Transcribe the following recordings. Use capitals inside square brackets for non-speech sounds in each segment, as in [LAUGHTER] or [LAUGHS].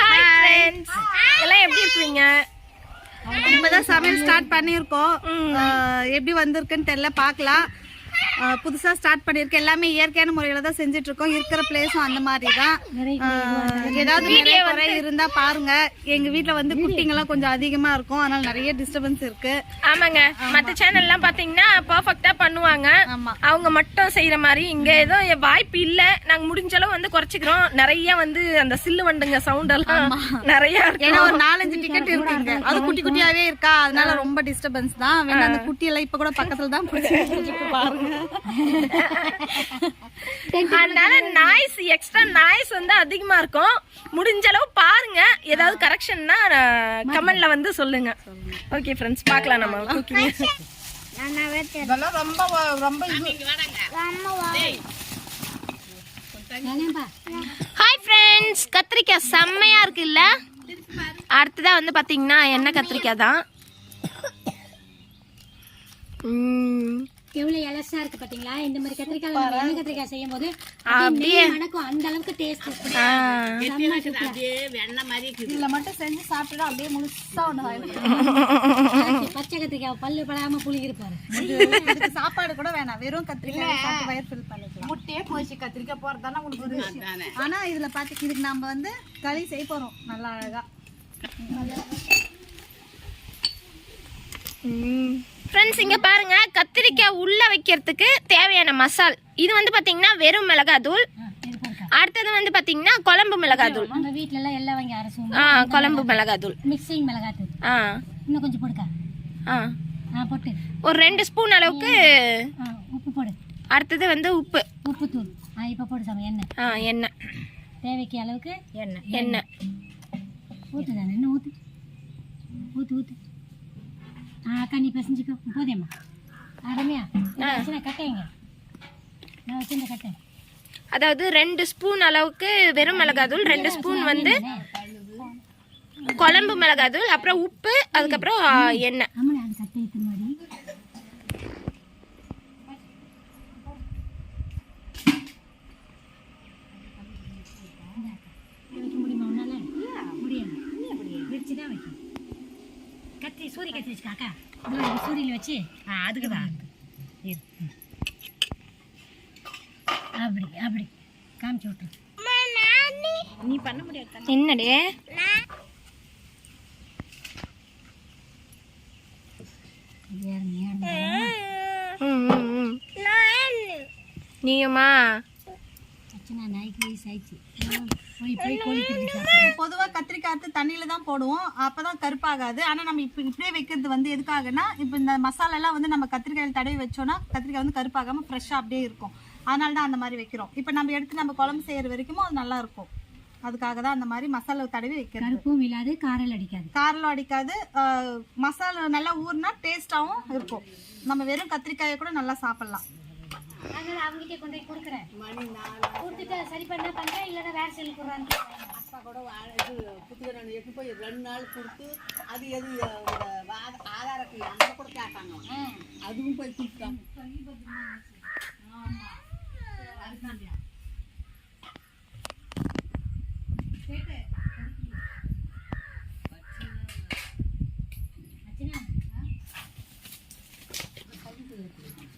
Hi friends எல்லாம் எப்படி இருக்கீங்க? இப்பதான் சமையல் ஸ்டார்ட் பண்ணியிருக்கோம். எப்படி வந்திருக்குன்னு தெரியல பார்க்கலாம். அஹ் புதுசா ஸ்டார்ட் பண்ணியிருக்கோம் எல்லாமே இயற்கையான முறையில தான் செஞ்சுட்டு இருக்கோம் இருக்கிற பிளேஸும் அந்த மாதிரி தான். ஏதாவது நிறைய குறை இருந்தா பாருங்க. எங்க வீட்ல வந்து குட்டிங்கெல்லாம் கொஞ்சம் அதிகமா இருக்கும். அதனால நிறைய டிஸ்டர்பன்ஸ் இருக்கு. ஆமாங்க. மத்த சேனல்லாம் பாத்தீங்கன்னா பெர்ஃபெக்ட்டா பண்ணுவாங்க. அவங்க மட்டும் செய்யற மாதிரி இங்க ஏதோ வாய்ப்பு இல்ல. நாங்க முடிஞ்ச அளவு வந்து குறைச்சிக்கிறோம். நிறைய வந்து அந்த சில்லு வண்டுங்க சவுண்ட் எல்லாம் நிறைய ஏன்னா ஒரு நாலஞ்சு டிக்கெட் இருக்குங்க. அது குட்டி குட்டியாவே இருக்கா? அதனால ரொம்ப டிஸ்டர்பன்ஸ் தான். வேணா அந்த குட்டி எல்லாம் இப்ப கூட பக்கத்துல தான் பிடிச்சி [LAUGHS] பாருங்க. அதனால நாய்ஸ் எக்ஸ்ட்ரா நாய்ஸ் வந்து அதிகமா இருக்கும். முடிஞ்ச அளவு பாருங்க. ஏதாவது கரெக்ஷன்னா கமெண்ட்ல வந்து சொல்லுங்க. ஓகே ஃப்ரெண்ட்ஸ் பார்க்கலாம் நம்ம குக்கிங் இதெல்லாம் ரொம்ப ரொம்ப ஹாய் ஃப்ரெண்ட்ஸ் கத்திரிக்காய் செம்மையா இருக்குல்ல? அடுத்ததா வந்து பாத்தீங்கன்னா எண்ணெய் கத்திரிக்காய் தான். எவ்வளவு எலசா இருக்கு பாத்தீங்களா? இந்த மாதிரி கத்திரிக்காய் நம்ம எண்ணெய் கத்திரிக்காய் செய்யும் போது அப்படியே. மணக்கும் அந்த அளவுக்கு டேஸ்ட் ஆ, இதுல மட்டும் செஞ்சு சாப்பிட்டுட்டு அப்படியே முழுசா ஒண்ணு பச்சை கத்திரிக்காய் பல்லு படாம புளிக்கிற பாரு இதுக்கு சாப்பாடு கூட வேணாம். வெறும் கத்திரிக்காய் சாப்பிட்டு வயிறு ஃபில் பண்ணிக்கலாம். முட்டையே போச்சு. கத்திரிக்காய் போறதானே உங்களுக்கு ஒரு விஷயம். ஆனா இதுல பாத்து இதுக்கு நம்ம வந்து களி செய்ய போறோம். நல்லா அழகா. ஃப்ரெண்ட்ஸ் இங்க பாருங்க கத்திரிக்காய் உள்ள வைக்கிறதுக்கு தேவையான மசால் இது வந்து பாத்தீங்கன்னா வெறும் மிளகாத்தூள். அடுத்தது வந்து பாத்தீங்கன்னா குழம்பு மிளகாத்தூள். உங்க வீட்ல எல்லாம் எல்லாம் வாங்கி அரைச்சும் ஆ குழம்பு மிளகாத்தூள். மிக்சிங் மிளகாத்தூள். ஆ. இன்னும் கொஞ்சம் போடுக்கா? ஆ. ஆ போட்டு. ஒரு ரெண்டு ஸ்பூன் அளவுக்கு உப்பு போடு. அடுத்தது வந்து உப்பு. உப்பு தூள் ஆ இப்போ போடு சாமி எண்ணெய். ஆ எண்ணெய். தேவைக்கு அளவுக்கு எண்ணெய். எண்ணெய். ஊத்து தானே ஊத்து. ஊத்து ஊத்து. ஆ அக்கா நீ பிசைஞ்சிக்கோ போதேம்மா அடமையா வச்சு கட்டைங்க நான் வச்சிருந்த கட்டேன் அதாவது ரெண்டு ஸ்பூன் அளவுக்கு வெறும் மிளகாதூள் ரெண்டு ஸ்பூன் வந்து குழம்பு மிளகாதூள் அப்புறம் உப்பு அதுக்கப்புறம் எண்ணெய் ஆமாண்ணே அது கட்டை இத்தனை மாதிரி வைக்க முடியுமா உன்னால முடியாது வச்சு தான் வைக்கணும் கத்தி சூரிய கத்தி வச்சுக்கா அக்கா இதோ இது சூரியல வச்சு ஆ அதுக்கு தான். அப்படி அப்படி. காமிச்சு விட்டுரு. என்னடே ஏறுங்க, ஏறுங்க. ம், ம், ம். நீயுமா? அச்சனா நாய்க்கு வயசு ஆயிடுச்சு போய் போய் கோழி திருப்பி சாப்பிடு. பொதுவா கத்திரிக்காய் தண்ணியில தான் போடுவோம். அப்பதான் கருப்பாகாது. ஆனா நம்ம இப்ப இப்படியே வைக்கிறது வந்து எதுக்காகனா இப்ப இந்த மசாலா எல்லாம் வந்து நம்ம கத்திரிக்காயில் தடவி வச்சோம்னா கத்திரிக்காய் வந்து கருப்பாகாம ஃப்ரெஷ்ஷா அப்படியே இருக்கும். அதனால தான் அந்த மாதிரி வைக்கிறோம். இப்ப நம்ம எடுத்து நம்ம குழம்பு செய்யற வரைக்கும் அது நல்லா இருக்கும். அதுக்காக தான் அந்த மாதிரி மசாலா தடவி வைக்கிறது. கருப்பும் இல்லாது காரல் அடிக்காது. காரில் அடிக்காது. மசாலா நல்லா ஊறினா டேஸ்டாகவும் இருக்கும். நம்ம வெறும் கத்திரிக்காயை கூட நல்லா சாப்பிடலாம். அதனால அவங்ககிட்ட கொண்டு போய் கொடுக்குறேன். கொடுத்துட்டு சரி பண்ணா பண்றேன் இல்லைன்னா வேற செல்லு கொடுறான்னு அப்பா கூட வா- இது புத்துக்கரணை எடுத்து போய் ரெண்டு நாள் கொடுத்து அது எது ஆதாரத்தை அங்கே கூட கேட்டாங்க. அதுவும் போய் கொடுத்தாங்க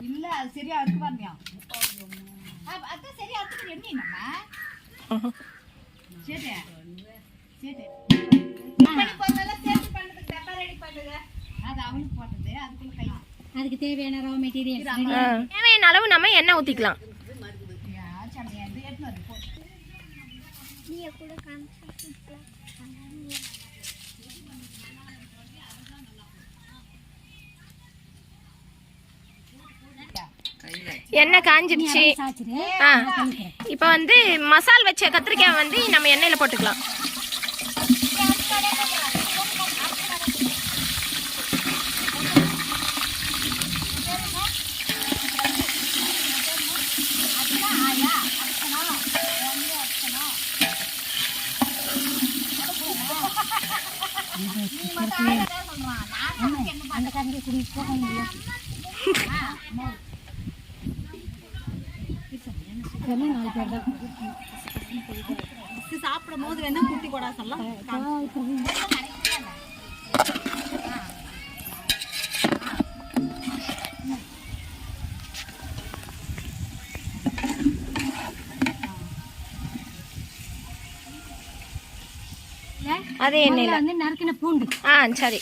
இல்ல அது சரியா இருக்கு பாருங்க அதான் சரியா இருக்கு எப்படி நம்ம [LAUGHS] அதுக்கு தேவையான ரா மெட்டீரியல். தேவையான அளவு நம்ம எண்ணெய் ஊற்றிக்கலாம் அது எடுத்து வந்து எண்ணெய் காஞ்சிடுச்சு. ஆ. இப்போ வந்து மசால் வச்ச கத்திரிக்காய் வந்து நம்ம எண்ணெயில் போட்டுக்கலாம். அந்த கரண்டி குடி போக முடியும் இதெல்லாம் நாலு பேர் தான் சாப்பிடும் போது வேணா குட்டி கொடா சொல்லலாம் அதே எண்ணெயில். வந்து நறுக்கின பூண்டு. ஆ சரி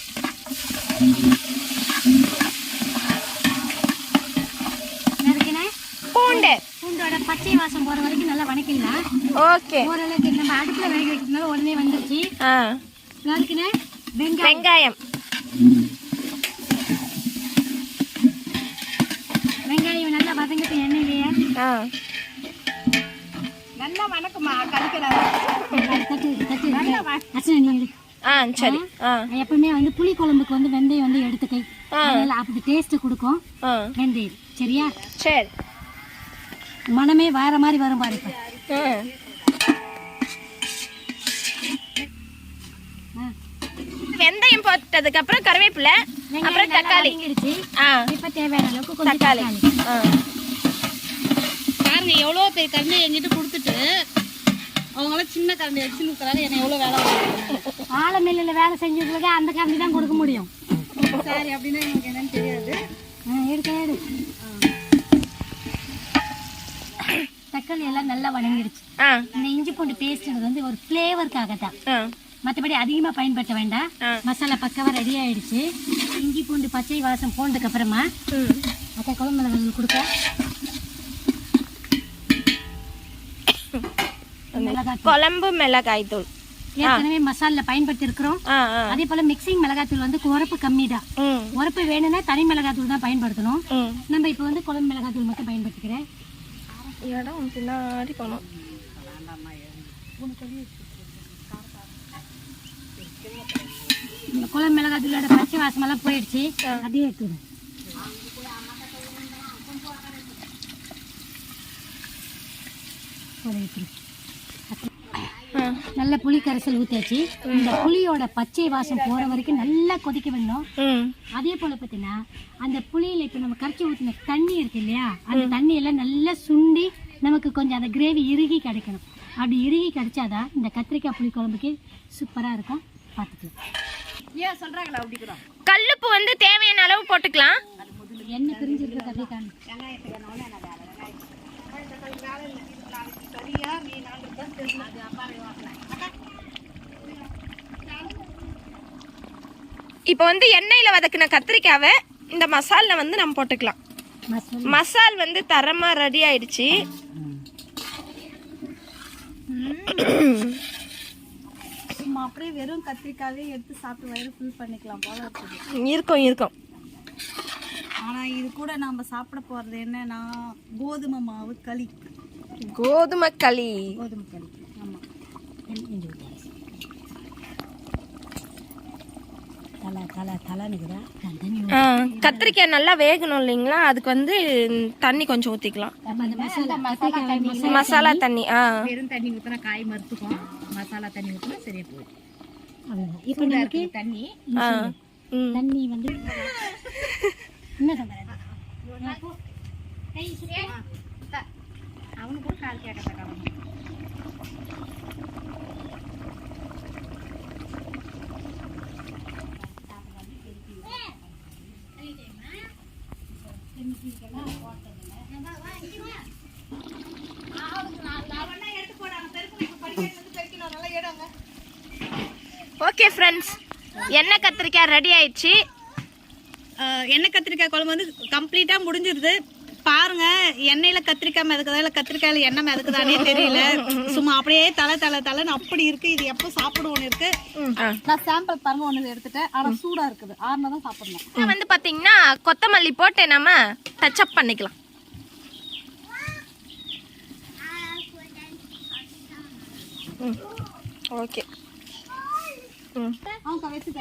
நறுக்கின பூண்டு பூண்டோட பச்சை வாசம் போற வரைக்கும் நல்லா வணக்கிடலாம். ஓகே. ஓரளவுக்கு நம்ம அடுப்புல வேக வைக்கிறதுனால உடனே வந்துருச்சு. ஆ. நறுக்கின வெங்காயம். வெங்காயம். வெங்காயம் நல்லா வதங்கட்டும் எண்ணெயிலேயே. ஆ. நல்லா வணக்கம்மா எடு ஆ சரி. ஆ? எப்பவுமே வந்து புளி குழம்புக்கு வந்து வெந்தயம் வந்து எடுத்து கை ஆ. அதனால அப்படி டேஸ்ட் கொடுக்கும். வெந்தயம். சரியா? சரி. மனமே வேற மாதிரி வரும் பாரு ஆ. வெந்தயம் போட்டதுக்கு அப்புறம் கருவேப்பிலை அப்புறம் தக்காளி. இப்ப தேவையான அளவுக்கு கொஞ்சம் தக்காளி. பாருங்க எவ்வளோ பெரிய கரண்டி எங்கிட்ட கொடுத்துட்டு அவங்களாம் சின்ன கரண்டி வச்சு நிற்கிறாரு என்ன எவ்வளோ வேலை வாங்குறாங்க. ஆலமில்லில் வேலை செஞ்சதுக்கு அந்த கம்பி தான் கொடுக்க முடியும். சரி அப்படின்னா எனக்கு என்னன்னு தெரியாது. ஆ, எடுக்க எடு தக்காளி எல்லாம் நல்லா வதங்கிடுச்சு ஆ. இந்த இஞ்சி பூண்டு பேஸ்ட் வந்து ஒரு ஃப்ளேவருக்காக தான் மற்றபடி அதிகமாக பயன்படுத்த வேண்டாம். மசாலா பக்காவாக ரெடி ஆயிடுச்சு. இஞ்சி பூண்டு பச்சை வாசம் போனதுக்கு அப்புறமா அக்கா குழம்பு மிளகாய் கொடுக்க மிளகாய் குழம்பு மிளகாய் தூள் ஏற்கனவே மசாலா பயன்படுத்தி இருக்கிறோம் அதே போல மிக்சிங் மிளகாத்தூள் வந்து உரப்பு கம்மி தான் உரப்பு வேணும்னா தனி மிளகாத்தூள் தான் பயன்படுத்தணும். நம்ம இப்போ வந்து குழம்பு மிளகாத்தூள் மட்டும் பயன்படுத்திக்கிறேன். இடம் பின்னாடி போனோம் இந்த குழம்பு மிளகாத்தூளோட பச்சை வாசமெல்லாம் போயிடுச்சு. அதே எடுத்துடும் ஆ நல்ல புளி கரைசல் ஊற்றியாச்சு இந்த புளியோட பச்சை வாசம் போகிற வரைக்கும் நல்லா கொதிக்க விடணும். அதே போல் பார்த்தீங்கன்னா அந்த புளியில் இப்போ நம்ம கரைச்சி ஊற்றின தண்ணி இருக்கு இல்லையா? அந்த தண்ணி எல்லாம் நல்லா சுண்டி நமக்கு கொஞ்சம் அந்த கிரேவி இறுகி கிடைக்கணும். அப்படி இறுகி கிடைச்சாதான் இந்த கத்திரிக்காய் புளி குழம்புக்கு சூப்பராக இருக்கும். பார்த்துக்கலாம். ஏன் சொல்றாங்களா அப்படி கூட? கல்லுப்பு வந்து தேவையான அளவு போட்டுக்கலாம். எண்ணெய் பிரிஞ்சிருக்கு காணும் இப்போ வந்து எண்ணெயில் வதக்கின கத்திரிக்காவை இந்த மசாலில் வந்து நம்ம போட்டுக்கலாம். மசாலா. வந்து தரமா ரெடி ஆயிடுச்சு. அப்படியே வெறும் கத்திரிக்காவே எடுத்து சாப்பிட்டு வயிறு ஃபுல் பண்ணிக்கலாம் போல இருக்குது. இருக்கும் இருக்கும். ஆனா இது கூட நம்ம சாப்பிட போறது என்னன்னா கோதுமை மாவு களி. கோதுமை களி. கோதுமை தலை தலை கத்திரிக்காய் நல்லா வேகணும் இல்லைங்களா? அதுக்கு வந்து தண்ணி கொஞ்சம் ஊற்றிக்கலாம் நம்ம அந்த மசாலா தண்ணி. ஆ. வெறும் தண்ணி ஊற்றினா காய் மறுத்துக்கும் மசாலா தண்ணி ஊற்றினா சரியா போயிடும். அவ்வளோதான் இப்போ நமக்கு தண்ணி. ஆ ம். தண்ணி வந்து என்ன சொல்கிறேன் அவனு கூட கால் கேட்க அவனு ஓகே ஃப்ரெண்ட்ஸ் எண்ணெய் கத்திரிக்காய் ரெடி ஆயிடுச்சு? எண்ணெய் கத்திரிக்காய் குழம்பு வந்து கம்ப்ளீட்டாக முடிஞ்சிருது. பாருங்க எண்ணெயில கத்திரிக்காய் மிதக்குதா இல்லை கத்திரிக்காயில எண்ணெய் மிதக்குதானே தெரியல. சும்மா அப்படியே தலை தலை தலைன்னு அப்படி இருக்கு. இது எப்போ சாப்பிடுவோன்னு இருக்கு. நான் சாம்பிள் பாருங்க ஒன்று எடுத்துட்டேன். ஆனால் சூடாக இருக்குது. ஆறுனா தான் சாப்பிடணும். வந்து பார்த்தீங்கன்னா கொத்தமல்லி போட்டு நம்ம டச்சப் பண்ணிக்கலாம். ஓகே. ம். அவங்க வச்சுக்க